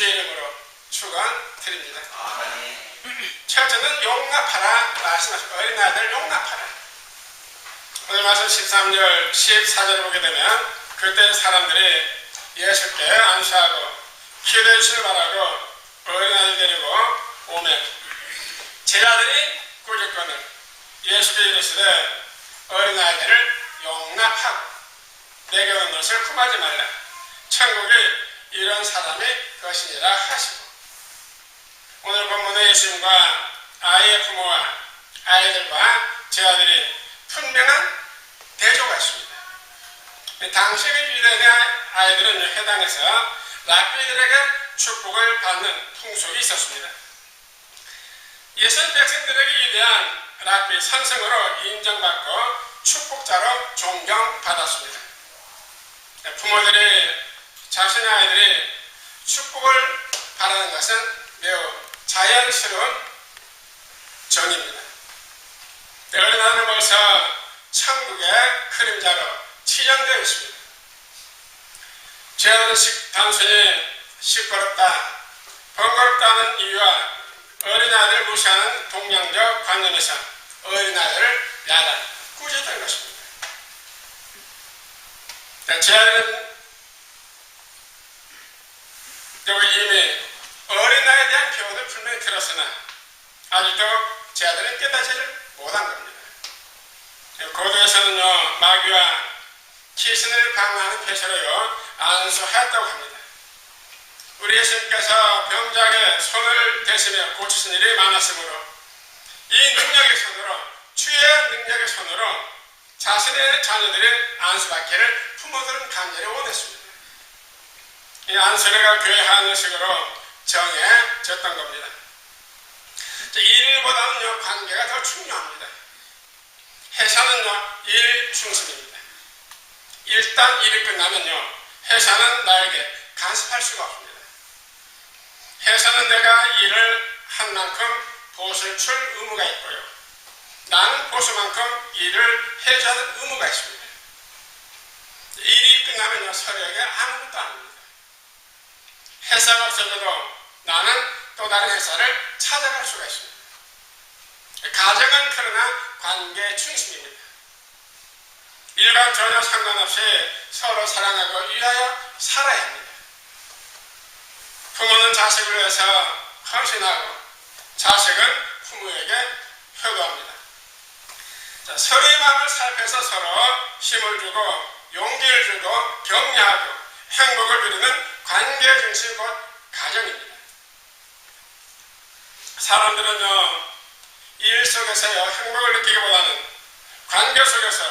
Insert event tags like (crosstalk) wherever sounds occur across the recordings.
주의 이름으로 축원드립니다. (clears throat) 첫째는 용납하라 말씀하시고 어린 아이들 용납하라. 오늘 말씀 13절 14절을 보게 되면 그때 사람들이 예수께 안수하고 기도해 주시길 바라고 어린 아이를 데리고 오면 제자들이 꾸짖거늘 예수께 이르시되 어린 아이들을 용납하고 내게 오는 것을 품하지 말라. 천국이 이런 사람의 것이니라 하시고 오늘 본문의 예수님과 아이의 부모와 아이들과 제자들이 분명한 대조가 있습니다. 당시의 유대의 아이들은 해당해서 랍비들에게 축복을 받는 풍속이 있었습니다. 예수 백성들에게 위대한 랍비 선생으로 인정받고 축복자로 존경받았습니다. 부모들이 자신의 아이들이 축복을 바라는 것은 매우 자연스러운 정입니다. 어린아이는 벌써 천국의 그림자로 치장되어 있습니다. 제아들은 단순히 시끄럽다, 번거롭다는 이유와 어린아이를 무시하는 동양적 관념에서 어린아이를 야단, 꾸짖던 것입니다. 제아들 은 여기 이미 어린아이에 대한 교훈을 분명히 들었으나 아직도 제 아들은 깨닫지를 못한 겁니다. 고도에서는요 마귀와 귀신을 방어하는 패시로요 안수하였다고 합니다. 우리 예수님께서 병자에게 손을 대시며 고치신 일이 많았으므로 이 능력의 손으로 주의 능력의 손으로 자신의 자녀들의 안수받기를 부모들은 간절히 원했습니다. 이 안수례가 교회 하나식으로 정해졌던 겁니다. 일보다는 관계가 더 중요합니다. 회사는요, 일 중심입니다. 일단 일이 끝나면요, 회사는 나에게 간섭할 수가 없습니다. 회사는 내가 일을 한 만큼 보수를 줄 의무가 있고요. 나는 보수만큼 일을 하는 의무가 있습니다. 일이 끝나면요, 서로에게 아무것도 안 합니다. 회사가 없어져도 나는 또 다른 회사를 찾아갈 수가 있습니다. 가정은 그러나 관계 중심입니다. 일과 전혀 상관없이 서로 사랑하고 위하여 살아야 합니다. 부모는 자식을 위해서 헌신하고 자식은 부모에게 효도합니다. 자, 서로의 마음을 살펴서 서로 힘을 주고 용기를 주고 격려하고 행복을 누리는 관계 중심 곧 가정입니다. 사람들은요, 일 속에서요, 행복을 느끼기보다는 관계 속에서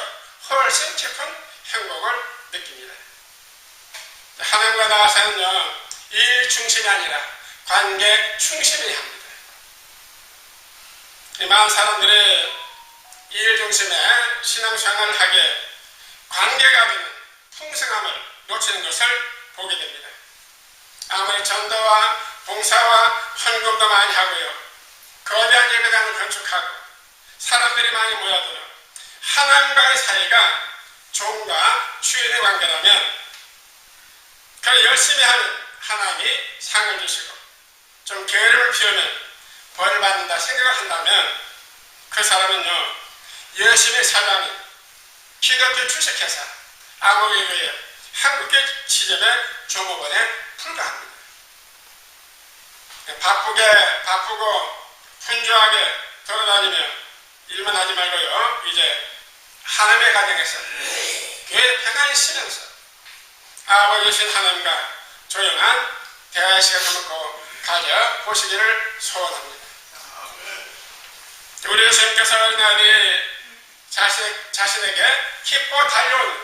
훨씬 깊은 행복을 느낍니다. 하나님과 나와서는요, 일 중심이 아니라 관계 중심이 합니다. 이 많은 사람들이 일 중심의 신앙생활을 하기에 관계가 되는 풍성함을 놓치는 것을 보게 됩니다. 아무리 전도와 봉사와 헌금도 많이 하고요. 거대한 예배당을 건축하고 사람들이 많이 모여들어 하나님과의 사이가 종과 주인의 관계라면 그 열심히 하는 하나님이 상을 주시고 좀 게으름을 피우면 벌을 받는다 생각을 한다면 그 사람은요 열심히 사장인 기독교 주식회사 아고교회 한국계 지점의 종업원에 불과합니다. 바쁘게 바쁘고 분주하게 돌아다니며 일만 하지 말고요. 이제 하나님의 가정에서 교회 평안히 쉬면서 아버지신 하나님과 조용한 대화의 시간을 먹고 가져 보시기를 소원합니다. 우리 예수님께서 어린아이들이 자신, 자신에게 기뻐 달려오는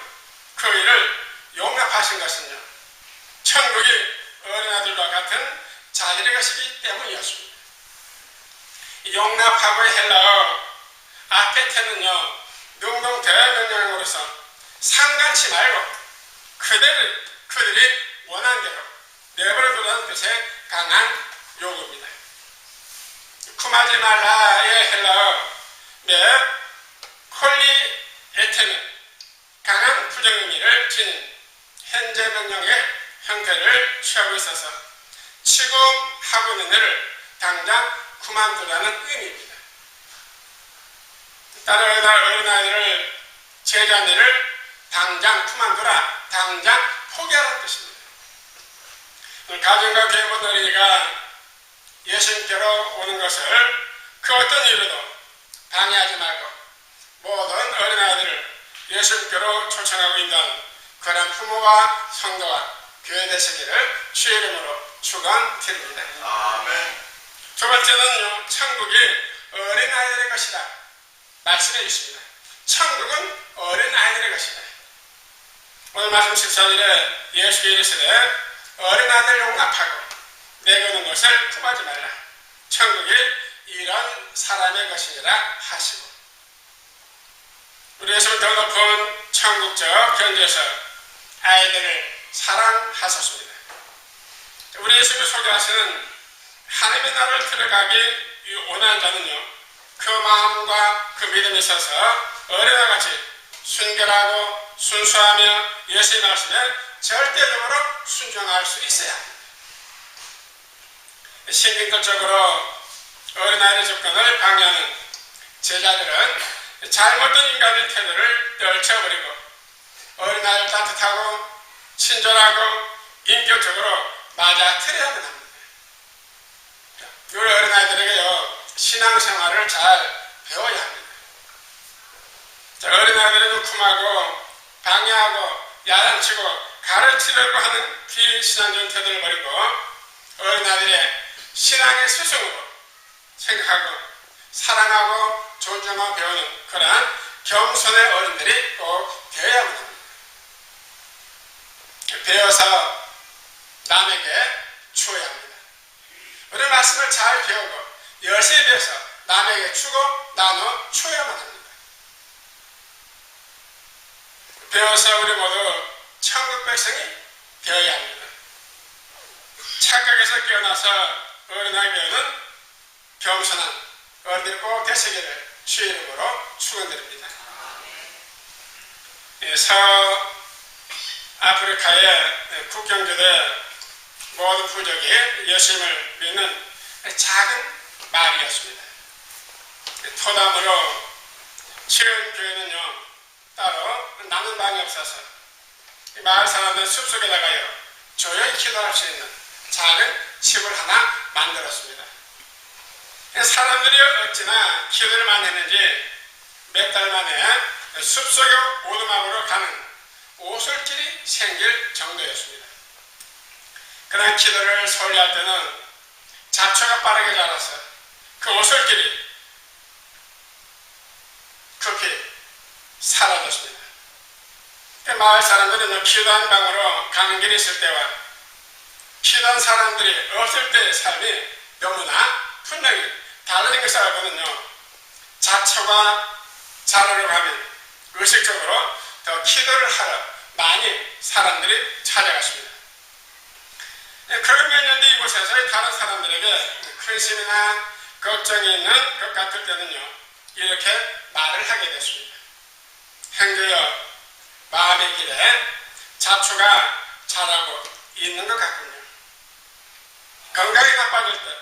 그 일을 용납하신 것은요. 천국이 어린아들과 같은 자들의 것이기 때문이었습니다. 용납하고의 헬라어 아페테는요. 능동 대명령으로서 상관치 말고 그들을, 그들이 원하는 대로 내버려두라는 뜻의 강한 요구입니다. 품하지 말라의 헬라어 네, 콜리 에테는 강한 부정의미를 지닌 현재 명령의 형태를 취하고 있어서 지금 하고 있는 일을 당장 그만두라는 의미입니다. 다른 어린아이를 제자한 일을 당장 그만두라, 당장 포기하라는 뜻입니다. 가정과 모든 어린이가 예수님께로 오는 것을 그 어떤 이유로도 방해하지 말고 모든 어린아이들을 예수님께로 초청하고 있는 그런 부모와 성도와 교회 되시기를 주의 이름으로 축원드립니다. 아멘. 두 번째는요, 천국이 어린 아이들의 것이다. 말씀해 주십니다. 천국은 어린 아이들의 것이다. 오늘 말씀 14절에 예수께서 이르시되 어린아이들 용납하고 내거는 것을 품하지 말라. 천국이 이런 사람의 것이니라 하시고 우리 예수는 더 높은 천국적 견지에서 아이들을 사랑하셨습니다. 우리 예수를 소개하시는 하나님의 나라를 들어가기 원하는 자는요, 그 마음과 그 믿음에 있어서 어린아 같이 순결하고 순수하며 예수의 말씀에 절대적으로 순종할 수 있어야 합니다. 신경질적으로 어린아이의 접근을 방해하는 제자들은 잘못된 인간의 태도를 떨쳐버리고 어린아이를 따뜻하고 친절하고 인격적으로 맞아들여야만 합니다. 우리 어린아이들에게요, 신앙생활을 잘 배워야 합니다. 자, 어린아이들은 쿵하고 방해하고 야단치고 가르치려고 하는 비신앙적인 태도를 버리고 어린아이들의 신앙의 스승으로 생각하고 사랑하고 존중하고 배우는 그러한 겸손의 어른들이 꼭 되어야만 합니다. 배워서 남에게 주어야 합니다. 우리 말씀을 잘 배우고 열심히 배워서 남에게 주고 나눠 주어야만 합니다. 배워서 우리 모두 천국 백성이 되어야 합니다. 착각에서 깨어나서 배우는 겸손한 어른들이 꼭 되시기를 주의 이름으로 축원드립니다. 예, 서 아프리카의 국경교대 모든 부족이 예수님을 믿는 작은 마을이었습니다. 토담으로 지은 교회는요 따로 남는 방이 없어서 이 마을 사람들 숲속에다가요 조용히 기도할 수 있는 작은 집을 하나 만들었습니다. 사람들이 어찌나 기도를 많이 했는지 몇 달 만에 숲속에 오두막으로 가는 오솔길이 생길 정도였습니다. 그런 기도를 서울리 할 때는 잡초가 빠르게 자라서 그 오솔길이 급히 사라졌습니다. 그 마을 사람들은 기도한 방으로 가는 길이 있을 때와 기도한 사람들이 없을 때의 삶이 너무나 분명히 다른 것을 알거든요. 자초가 자라려고 하면 의식적으로 더 기도를 하러 많이 사람들이 찾아갔습니다. 그런 몇년뒤 이곳에서 다른 사람들에게 근심이나 걱정이 있는 것 같을 때는요, 이렇게 말을 하게 됐습니다. 행여여 마음의 길에 자초가 자라고 있는 것 같군요. 건강이 나빠질 때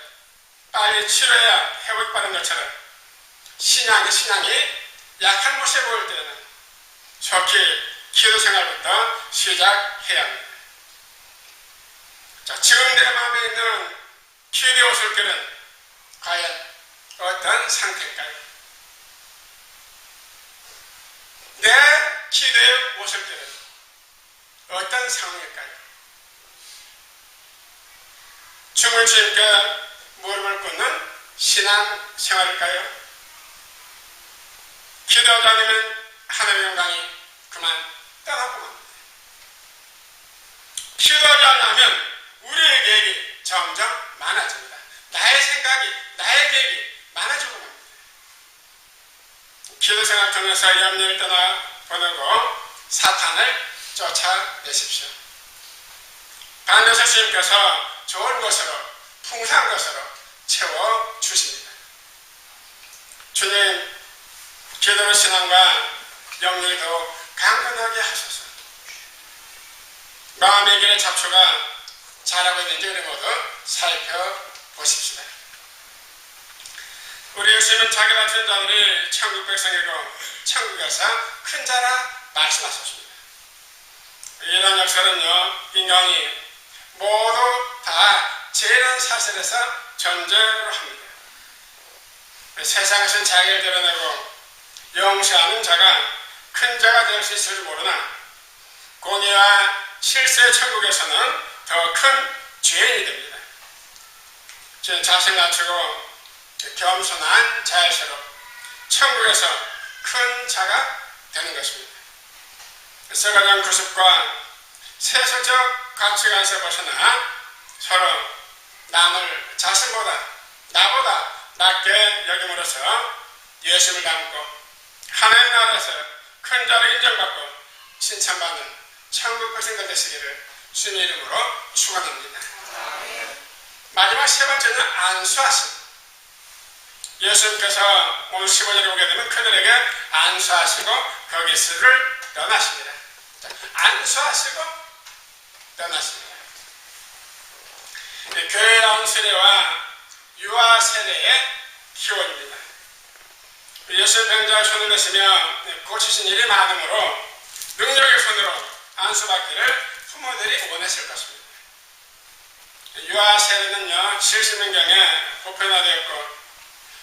빨리 치료해야 회복받는 것처럼 신앙의 신앙이 약한 모습 보일 때는 속히 기도 생활부터 시작해야 합니다. 자, 지금 내 마음에 있는 기도의 오솔길은 과연 어떤 상태일까요? 내 기도의 오솔길은 어떤 상황일까요? 춤을 주님께 무릎을 꿇는 신앙 생활일까요? 기도하지 않으면 하나님의 영광이 그만 맙니다. 기도하지 않으면 우리의 계획이 점점 많아집니다. 나의 생각이, 나의 계획이 많아지고 맙니다. 기도 생활 통해서 염려를 떠나 보내고 사탄을 쫓아내십시오. 반드시 주님께서 좋은 것으로, 풍성한 것으로 채워 주십니다. 주님, 기도의 신앙과 영역이 더 강건하게 하소서. 마음의 길의 잡초가 잘하고 있는지 우리 모두 살펴보십시다. 우리 예수님은 자기 같은 자들이 천국 백성이고 천국에서 큰 자라 말씀하셨습니다. 이런 역사는요, 인간이 모두 다 재난 사슬에서 전쟁을 합니다. 세상에서 자기를 드러내고 용서하는 자가 큰 자가 될 수 있을 모르나 공의와 실세 천국에서는 더 큰 죄인이 됩니다. 제 자신 낮추고 겸손한 자일수록 천국에서 큰 자가 되는 것입니다. 서가장 구습과 세속적 가치관에서 벗어나 서로 남을 자신보다 나보다 낮게 여김으로써 예수를 닮고 하나님 나라에서 큰 자로 인정받고 칭찬받는 천국 백성들 되시기를 주님 이름으로 축원합니다. 마지막 세 번째는 안수하심. 예수님께서 오늘 15절에 오게 되면 그들에게 안수하시고 거기서를 떠나십니다. 자, 안수하시고 떠나십니다. 네, 교회 안수례와 유아 세례의 기원입니다. 예수 병자가 손을 내시며 고치신 일이 많으므로 능력의 손으로 안수받기를 부모들이 원했을 것입니다. 유아 세례는요, 70년경에 보편화되었고,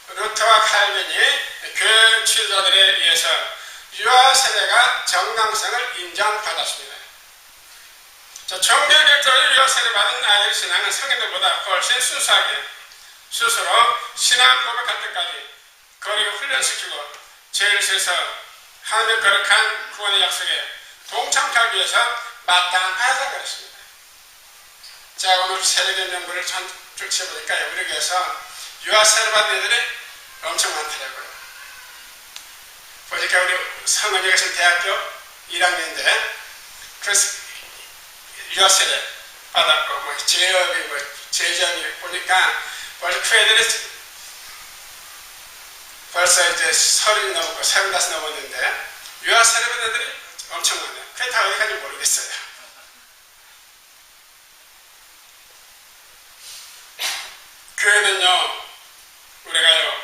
루터와 칼빈이 교회 지도자들에 의해서 유아 세례가 정당성을 인정받았습니다. 자, 정교결정을 유아 세례 받은 아이들 신앙은 성인들보다 훨씬 순수하게 스스로 신앙 고백할 때까지 거리를 훈련시키고 죄를 세서 하나님의 거룩한 구원의 약속에 동참하기 위해서 마땅한 바다 그랬습니다. 자 오늘 세례된 명부를 쭉 치어보니까요. 우리 교회에서 유아 세례 받은 애들이 엄청 많더라고요. 보니까 우리 성원이 계신 대학교 1학년인데 그래서 유아 세례 받았고 뭐 제업이 뭐 제자이 보니까 벌써 그 애들이 벌써 이제 서른 넘고 서른다섯 넘었는데 유아 세례 받은 애들이 엄청 많아요. 그게 다 어디 가는지 모르겠어요. 교회는요, 우리가요,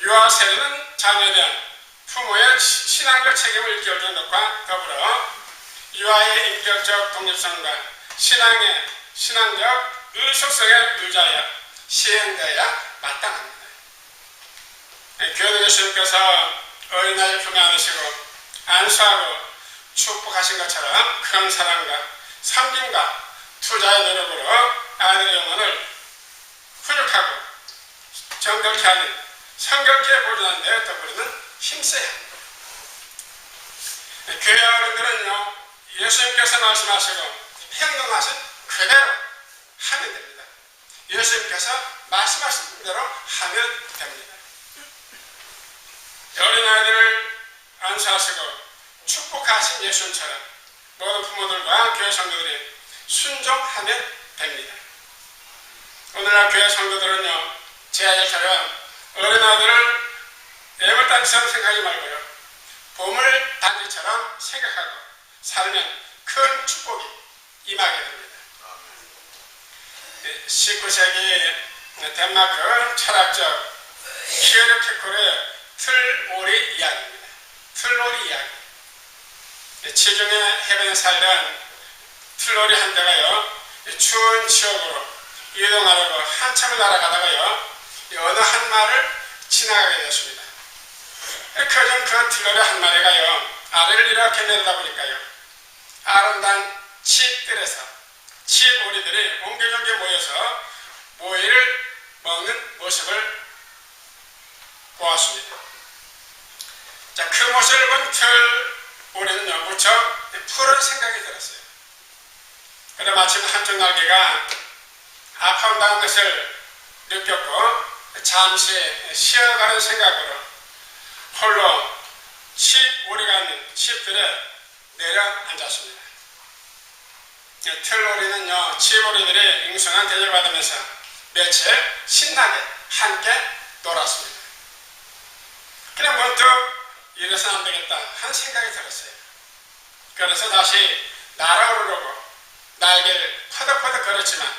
유아 세례는 자녀에 대한 부모의 신앙적 책임을 일깨워주는 것과 더불어 유아의 인격적 독립성과 신앙의 신앙적 의식성에 의자하여 시행되어야 마땅합니다. 교회 예수님께서 어린아이를 품에 안으시고 안수하고 축복하신 것처럼 큰 사랑과 섬김과 투자의 노력으로 아이들의 영혼을 훈육하고 정결케 하는 성결케 보존하는 데 더불어는 힘써야 합니다. 교회 어른들은요 예수님께서 말씀하시고 행동하신 그대로 하면 됩니다. 예수님께서 말씀하신 대로 하면 됩니다. 어린아이들을 안수하시고 축복하신 예수님처럼 모든 부모들과 교회 성도들이 순종하면 됩니다. 오늘날 교회 성도들은요, 제 아들처럼 어린아이들을 애물단지처럼 생각하지 말고요, 봄을 단지처럼 생각하고 살면 큰 축복이 임하게 됩니다. 19세기 덴마크 철학적 키에르 케콜의 틀오리 이야기입니다. 틀오리 이야기. 지중해 해변에 살던 틀오리 한 대가요, 추운 지역으로 이동하려고 한참을 날아가다가요, 어느 한 마을 지나가게 되었습니다. 그중 그 틀오리 한 마리가요, 아래를 이렇게 내려다 보니까요, 아름다운 칩들에서 칩오리들이 옹기종기 모여서 모이를 먹는 모습을 보았습니다. 자, 그 모습을 본틀 오리는요, 무척 푸른 생각이 들었어요. 그런데 마침 한쪽 날개가 아파온다는 것을 느꼈고 잠시 쉬어가는 생각으로 홀로 칩 오리가 있는 칩들에 내려앉았습니다. 틀오리는요, 칩오리들이 잉숭한 대접을 받으면서 며칠 신나게 함께 놀았습니다. 그냥 문득 이래서는 안 되겠다 하는 생각이 들었어요. 그래서 다시 날아오르려고 날개를 퍼덕퍼덕 걸었지만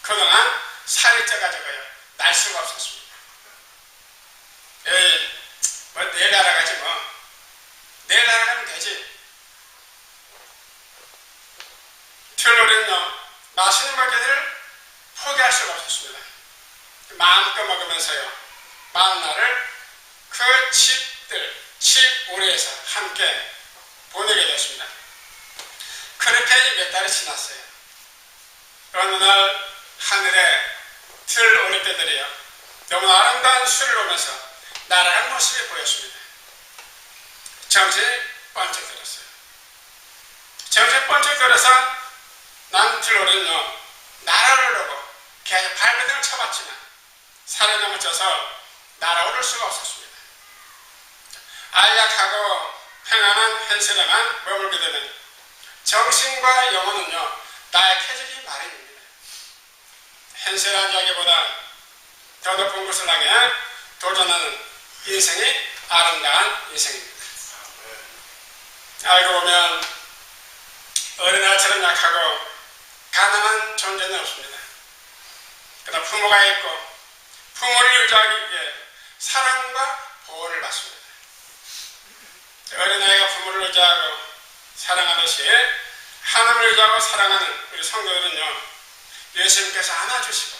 그동안 살이 쪄가지고요 날 수가 없었습니다. 에이, 뭐 내일 날아가지 뭐. 내일 날아가면 되지. 틀로는요 맛있는 먹이를 포기할 수가 없었습니다. 마음껏 먹으면서요 마음날을 그집 들, 집 오래에서 함께 보내게 됐습니다. 그렇게 몇 달이 지났어요. 어느 날 하늘에 틀 오리떼들이요 너무나 아름다운 술을 오면서 날아간 모습이 보였습니다. 정신이 번쩍 들었어요. 정신이 번쩍 들어서 난 틀오리는요 날아오르려고 계속 발버둥을 쳐봤지만 너무 쪄서 날아오를 수가 없었습니다. 안락하고 평안한 현실에만 머물게 되면 정신과 영혼은요 나약해지기 마련입니다. 현실한 이야기보다 더 높은 곳을 향해 도전하는 인생이 아름다운 인생입니다. 알고 보면 어린아이처럼 약하고 가난한 존재는 없습니다. 그러나 부모가 있고 부모를 의지하기 위해 사랑과 보호를 받습니다. 어린아이가 부모를 의지하고 사랑하듯이 하나님을 의지하고 사랑하는 우리 성도들은요 예수님께서 안아주시고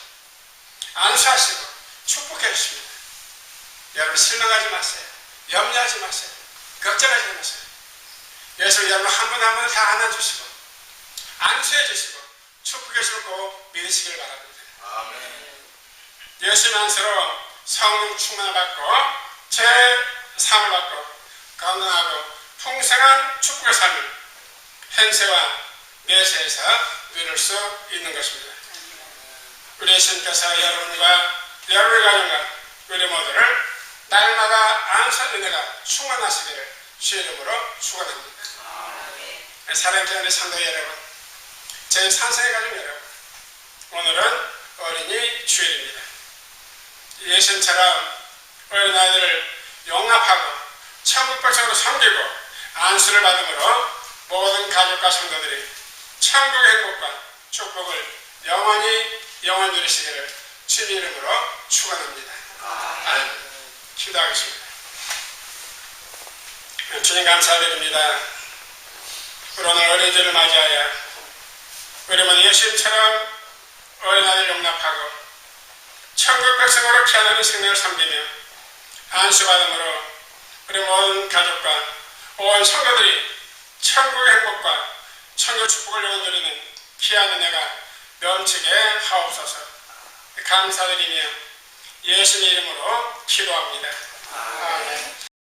안수하시고 축복해 주십니다. 여러분 실망하지 마세요. 염려하지 마세요. 걱정하지 마세요. 예수 여러분 한 분 한 분 다 안아주시고 안수해 주시고 축복해 주시고 꼭 믿으시길 바랍니다. 예수님 안수로 성령 충만을 받고 제 삶을 받고 건강하고 풍성한 축복의 삶을 현세와 내세에서 누릴 수 있는 것입니다. 우리 예수님께서 여러분과 여러분의 가정과 우리 모두를 날마다 안수 은혜가 충만하시기를 주 이름으로 축원합니다. 사랑하는 성도 여러분, 제 산성의 가족 여러분, 오늘은 어린이 주일입니다. 예수님처럼 어린아이들을 용납하고 천국 백성으로 섬기고 안수를 받음으로 모든 가족과 성도들이 천국의 행복과 축복을 영원히 영원 누리시기를 주님 이름으로 축원합니다. 아멘. 기도하겠습니다. 주님 감사드립니다. 오늘 어린이들을 맞이하여 우리 모 예수님처럼 어린아이를 용납하고 천국 백성으로 피어나는 생명을 섬기며 안수받음으로 우리 모든 가족과 온 성도들이 천국의 행복과 천국 축복을 영원 누리는 귀한 은혜가 넘치게 하옵소서 감사드리며 예수님 이름으로 기도합니다.